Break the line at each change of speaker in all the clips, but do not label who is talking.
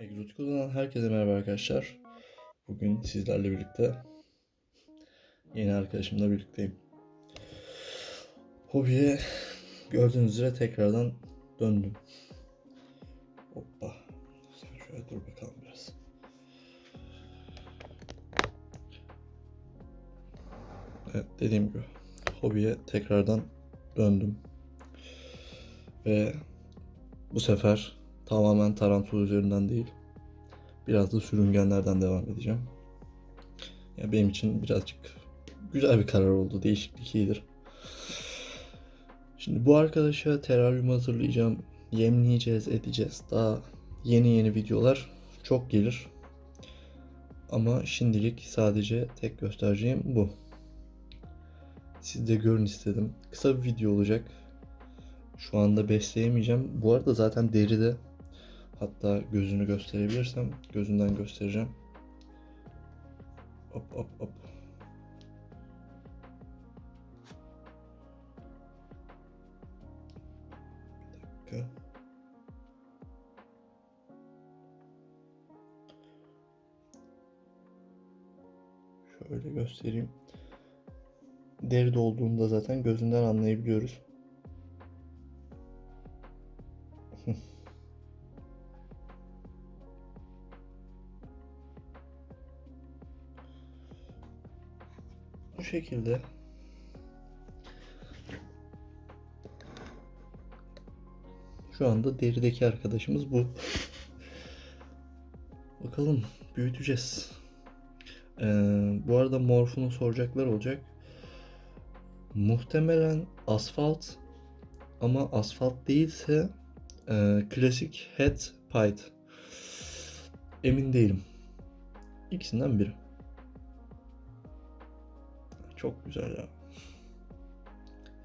Egzotik Oda'dan herkese merhaba arkadaşlar. Bugün sizlerle birlikte yeni arkadaşımla birlikteyim. Hobiye gördüğünüz üzere tekrardan döndüm. Hoppa. Şöyle dur bakalım biraz. Evet dediğim gibi hobiye tekrardan döndüm. Ve bu sefer tamamen tarantula üzerinden değil. Biraz da sürüngenlerden devam edeceğim. Ya benim için birazcık güzel bir karar oldu. Değişiklik iyidir. Şimdi bu arkadaşa teraryum hazırlayacağım. Yemleyeceğiz, edeceğiz. Daha yeni yeni videolar çok gelir. Ama şimdilik sadece tek göstereceğim bu. Siz de görün istedim. Kısa bir video olacak. Şu anda besleyemeyeceğim. Bu arada zaten deri de hatta gözünü gösterebilirsem gözünden göstereceğim. Hop hop hop. Bir dakika. Şöyle göstereyim. Deri dolduğunda zaten gözünden anlayabiliyoruz. Şekilde şu anda derideki arkadaşımız bu. Bakalım büyüteceğiz. Ee, bu arada morfunu soracaklar olacak. Muhtemelen asfalt ama asfalt değilse e, klasik head pipe. Emin değilim. İkisinden biri. Çok güzel ya.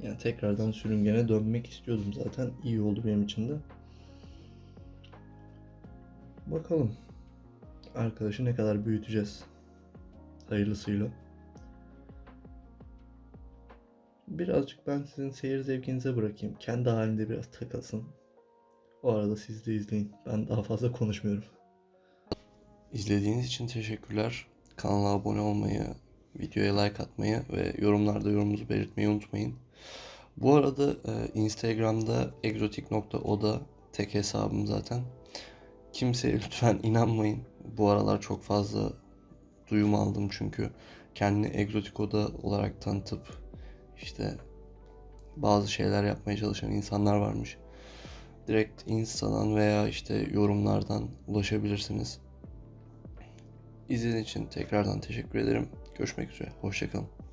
Yani tekrardan sürüngene dönmek istiyordum zaten. İyi oldu benim için de. Bakalım. Arkadaşı ne kadar büyüteceğiz. Hayırlısıyla. Birazcık ben sizin seyir zevkinize bırakayım. Kendi halinde biraz takılsın. O arada siz de izleyin. Ben daha fazla konuşmuyorum. İzlediğiniz için teşekkürler. Kanala abone olmayı, videoya like atmayı ve yorumlarda yorumunuzu belirtmeyi unutmayın. Bu arada e, Instagram'da egzotik.oda tek hesabım zaten. Kimseye lütfen inanmayın. Bu aralar çok fazla duyum aldım çünkü kendini egzotik oda olarak tanıtıp işte bazı şeyler yapmaya çalışan insanlar varmış. Direkt Insta'dan veya işte yorumlardan ulaşabilirsiniz. İzlediğiniz için tekrardan teşekkür ederim. Görüşmek üzere. Hoşçakalın.